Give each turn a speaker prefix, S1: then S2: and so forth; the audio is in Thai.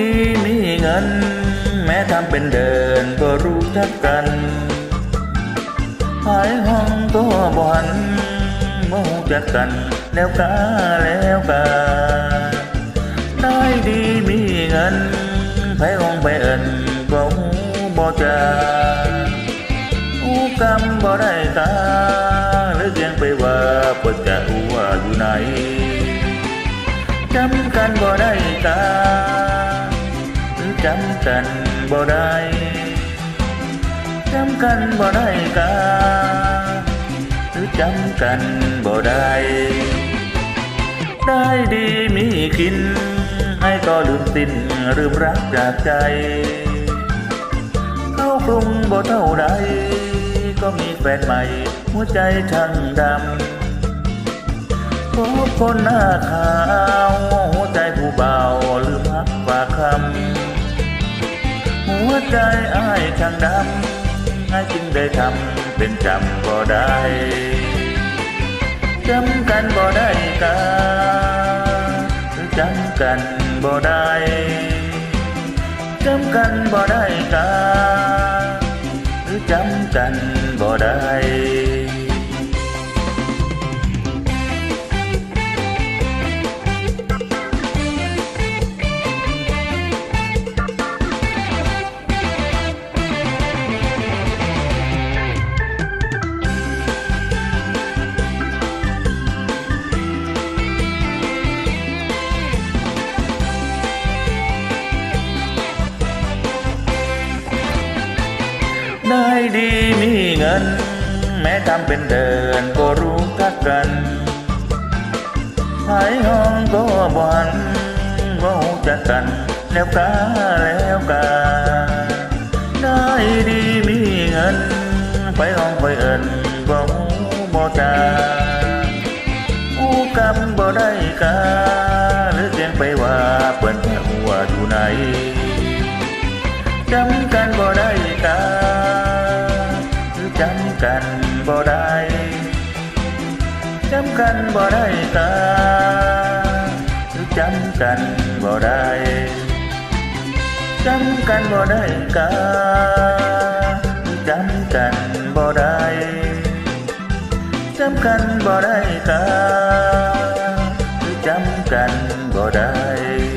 S1: ดีมีเงิน แม้ทำเป็นเดินก็รู้จักกันหายห้องก็บ่หันบ่ฮู้จักกันแล้วกาแล้วกาได้ดีมีเงินไปองไปเอินก็หูบ่จาหูกำบ่ได้ตาหรือเพียงไปว่าปดจะอูว่าอยู่ไหนจำกันบ่ได้ตา จำกันบ่ได้จำกันบ่ได้กาหรือจำกันบ่ได้ ได้ดีมีกิน ให้ก็ลืมสิ้นลืมรักจากใจ เข้ากรุงบ่เท่าใดก็มีแฟนใหม่ หัวใจช่างดำพบคนหน้าขาว หัวใจผู้เบาลืมพักฝากคำ ใจอ้ายช่างดำให้จึงได้ทำเป็นจำก็ได้จำกันบ่ได้กาหรือจำกันบ่ได้จำกันบ่ได้กาหรือจำกันบ่ได้ ได้ดีมีเงิน แม้ทำเป็นเดินก็รู้ทักกันหายห้องก็บันว่าหูจักกันแล้วกาแล้วกาได้ดีมีเงิน ไปห้องไปเอินก็หูบ่จาหูกำบ่ได้กาหรือเสียงไปว่าเปิ้นแต่หัวอยู่ไหนจำกันบ่ได้ตาำกันบ่ได้จำกันบ่ได้ตาหรือจำกันบ่ได้จำกันบ่ได้กาหรือจำกันบ่ได้จำกันบ่ได้กาหรือจำกันบ่ได้